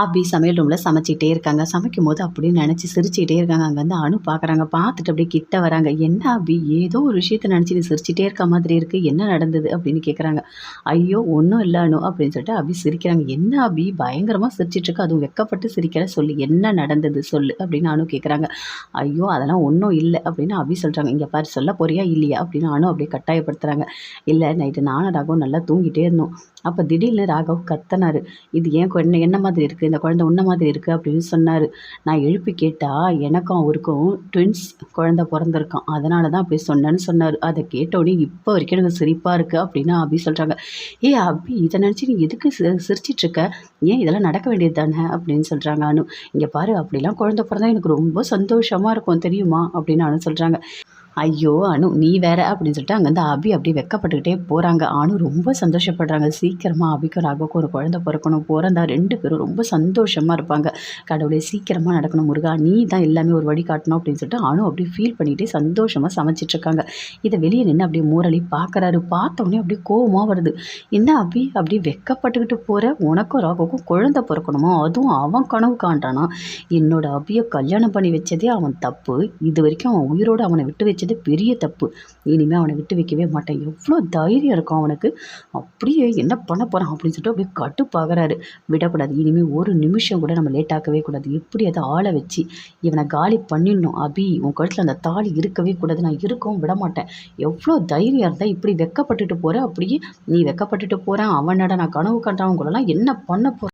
அபி சமையல் ரூமில் சமைச்சிட்டே இருக்காங்க. சமைக்கும் போது அப்படின்னு நினச்சி சிரிச்சுக்கிட்டே இருக்காங்க. அங்கேருந்து அணு பார்க்குறாங்க பார்த்துட்டு அப்படியே கிட்ட வராங்க. என்ன அபி? ஏதோ ஒரு விஷயத்தை நினச்சி நீ சிரிச்சிட்டே இருக்க மாதிரி இருக்குது என்ன நடந்தது? அப்படின்னு கேட்குறாங்க ஐயோ ஒன்றும் இல்லை அணு அப்படின்னு சொல்லிட்டு அபி சிரிக்கிறாங்க. என்ன அபி? பயங்கரமாக சிரிச்சிட்ருக்கு அதுவும் வெக்கப்பட்டு சிரிக்கிற சொல்லு. என்ன நடந்தது? சொல்லு அப்படின்னு அணு கேட்குறாங்க ஐயோ அதெல்லாம் ஒன்றும் இல்லை அப்படின்னு அபி சொல்கிறாங்க இங்கே பாரு சொல்ல போறியா இல்லையா? அப்படின்னு அணு அப்படியே கட்டாயப்படுத்துகிறாங்க இல்லை நைட்டு நானும் ராகவும் நல்லா தூங்கிட்டே இருந்தோம். அப்போ திடீர்னு ராகவ் கத்தனார். இது ஏன் என்ன மாதிரி இருக்குது இந்த குழந்தை உன்ன மாதிரி இருக்குது அப்படின்னு சொன்னார். நான் எழுப்பி கேட்டால் எனக்கும் அவருக்கும் ட்வின்ஸ் குழந்தை பிறந்திருக்கான் அதனால தான் அப்படி சொன்னேன்னு சொன்னார். அதை கேட்டோடனே இப்போ வரைக்கும் எனக்கு சிரிப்பாக இருக்குது அப்படின்னு அபி சொல்கிறாங்க ஏ அபி இதை நினச்சி நீ எதுக்கு சி சிரிச்சிட்ருக்க ஏன் இதெல்லாம் நடக்க வேண்டியது தானே? அப்படின்னு சொல்கிறாங்க அனு. இங்கே பாரு அப்படிலாம் குழந்தை பிறந்தா எனக்கு ரொம்ப சந்தோஷமாக இருக்கும் தெரியுமா? அப்படின்னு அனு சொல்கிறாங்க ஐயோ அனு நீ வேற அப்படின்னு சொல்லிட்டு அங்கேருந்து அபி அப்படியே வெக்கப்பட்டுக்கிட்டே போகிறாங்க அனு ரொம்ப சந்தோஷப்படுறாங்க. சீக்கிரமாக அபிக்கும் ராகவுக்கும் ஒரு குழந்தை பிறக்கணும். பிறந்தா ரெண்டு பேரும் ரொம்ப சந்தோஷமாக இருப்பாங்க. கடவுளே சீக்கிரமாக நடக்கணும் முருகா. நீ தான் எல்லாமே ஒரு வழி காட்டணும் அப்படின்னு சொல்லிட்டு அனு அப்படியே ஃபீல் பண்ணிகிட்டே சந்தோஷமாக சமைச்சிட்ருக்காங்க இதை வெளியே நின்று அப்படியே மூரளி பார்க்குறாரு. பார்த்தோன்னே அப்படியே கோபமாக வருது. என்ன அபி அப்படியே வெக்கப்பட்டுக்கிட்டு போகிற உனக்கும் ராகவுக்கும் குழந்தை பிறக்கணுமா? அதுவும் அவன் கனவு காண்றானா? என்னோட அபியை கல்யாணம் பண்ணி வச்சதே அவன் தப்பு. இது வரைக்கும் அவன் உயிரோடு அவனை விட்டு வச்சது பெரிய தப்பு. இனிமேல் அவனை விட்டு வைக்கவே மாட்டேன். எவ்வளோ தைரியம் இருக்கும் அவனுக்கு. அப்படியே என்ன பண்ண போகிறான் அப்படின்னு சொல்லிட்டு அப்படியே கட்டுப்பாகிறாரு விடக்கூடாது. இனிமேல் ஒரு நிமிஷம் கூட நம்ம லேட் ஆக்கவே கூடாது. எப்படி அதை ஆளை வச்சு இவனை காலி பண்ணிடணும்? அபி உன் கழுத்தில் அந்த தாலி இருக்கவே கூடாது. நான் இருக்கவும் விட மாட்டேன். எவ்வளோ தைரியம் இருந்தால் இப்படி வெக்கப்பட்டுட்டு போகிற அப்படியே நீ வெக்கப்பட்டுட்டு போகிறேன் அவனோட நான் கனவு கண்டவங்களெல்லாம் என்ன பண்ண போகிறேன்